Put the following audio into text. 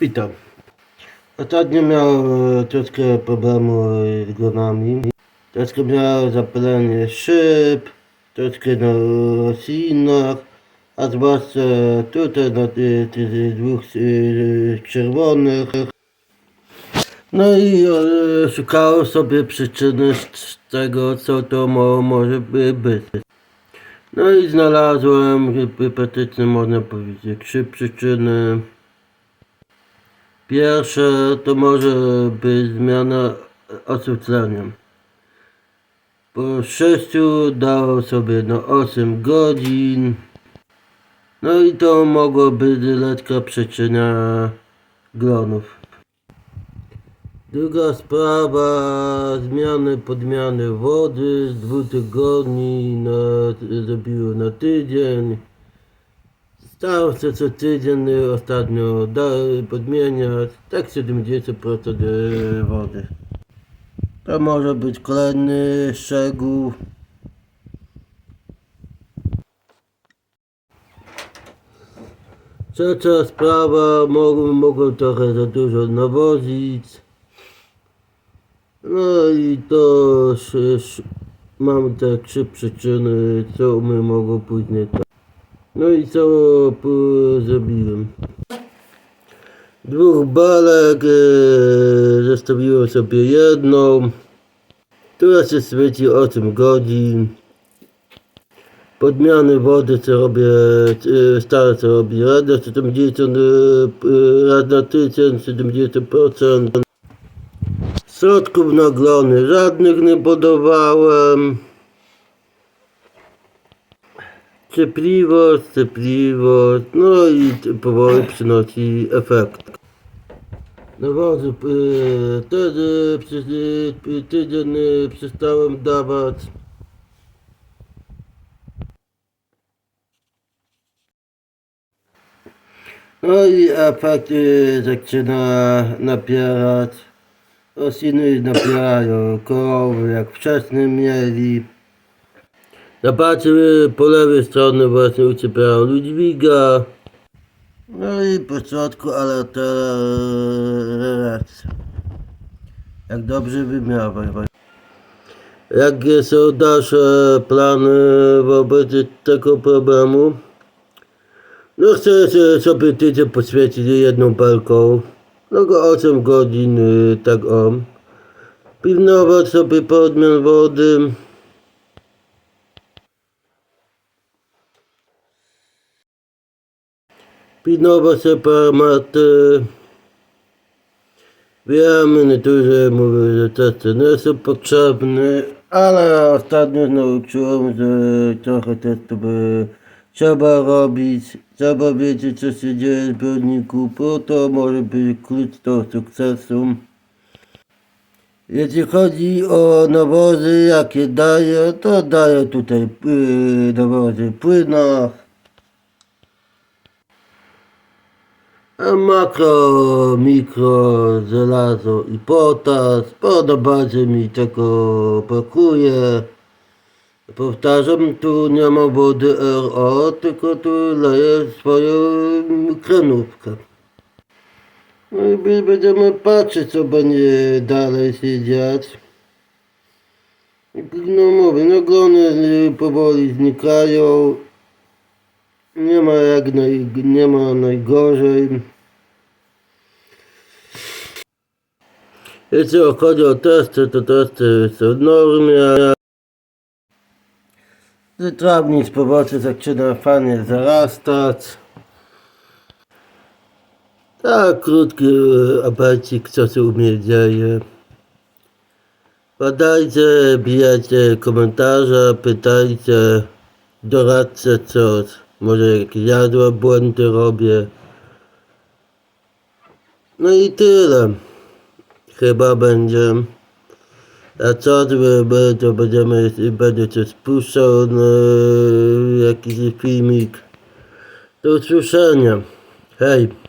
Witam. Ostatnio miał e, troszkę problemu e, z glonami. Troszkę miał zapalenie szyb, troszkę na roślinach, a zwłaszcza tutaj na tych, tych dwóch e, czerwonych. No i szukałem sobie przyczyny tego, co to mo, może by być. No i znalazłem, e, praktycznie można powiedzieć, trzy przyczyny. Pierwsze to może być zmiana oświetlenia. Po 6 dało sobie na 8 godzin. No i to mogło być lekka przyczyna glonów. Druga sprawa, zmiany podmiany wody z dwóch tygodni na, zrobiło na tydzień. Co tydzień y, ostatnio dalej podmieniać, tak 70% y, wody. To może być kolejny szczegół. Trzecia sprawa, mogłem, mogłem trochę za dużo nawozić. No i to sz- sz- mam te trzy przyczyny, co mi mogło później tak. No i co zrobiłem? Dwóch balek e, zostawiłem sobie jedną, która się świeci 8 godzin. Podmiany wody co robię, e, stare co robię, raz na 70, e, raz na tydzień 70%. Środków na glony żadnych nie podawałem. Cierpliwość, cierpliwość, no i powoli przynosi efekt. Nawozy y, wtedy przez tydzień przestałem dawać. No i efekt zaczyna napierać. Rośliny napierają korowy jak wcześniej mieli. Zobaczymy po lewej stronie właśnie uciepiała Ludwiga. No i po środku, ale teraz jak dobrze wymiarować. Jakie są dalsze plany wobec tego problemu? No chcę sobie tydzień poświęcić jedną belką. No go 8 godzin, y, tak o. Pilnować sobie podmian wody. Pilnować sobie paramaty. Wiem, niektórzy mówią, że testy nie są potrzebne, ale ostatnio nauczyłem, że trochę testów trzeba robić, trzeba wiedzieć co się dzieje w zbiorniku, bo to może być klucz do sukcesu. Jeśli chodzi o nawozy, jakie daję, to daję tutaj yy, nawozy w płynach. Makro, mikro, żelazo i potas. Podoba się mi tego brakuje. Powtarzam, tu nie ma wody RO, tylko tu leję swoją kranówkę. No i będziemy patrzeć, co będzie dalej się dziać. No mówię, no glony powoli znikają. Nie ma jak naj, nie ma najgorzej. Jeśli chodzi o testy, to testy są w normie. Trawnik powrotem zaczyna fajnie zarastać. Tak, krótki apecik, co się u mnie dzieje. Badajcie, bijajcie komentarze, pytajcie, doradźcie coś. Może jakieś jadła błędy robię. No i tyle. Chyba będzie. A co to będziemy, będę coś spuszczał na jakiś filmik. Do usłyszenia. Hej.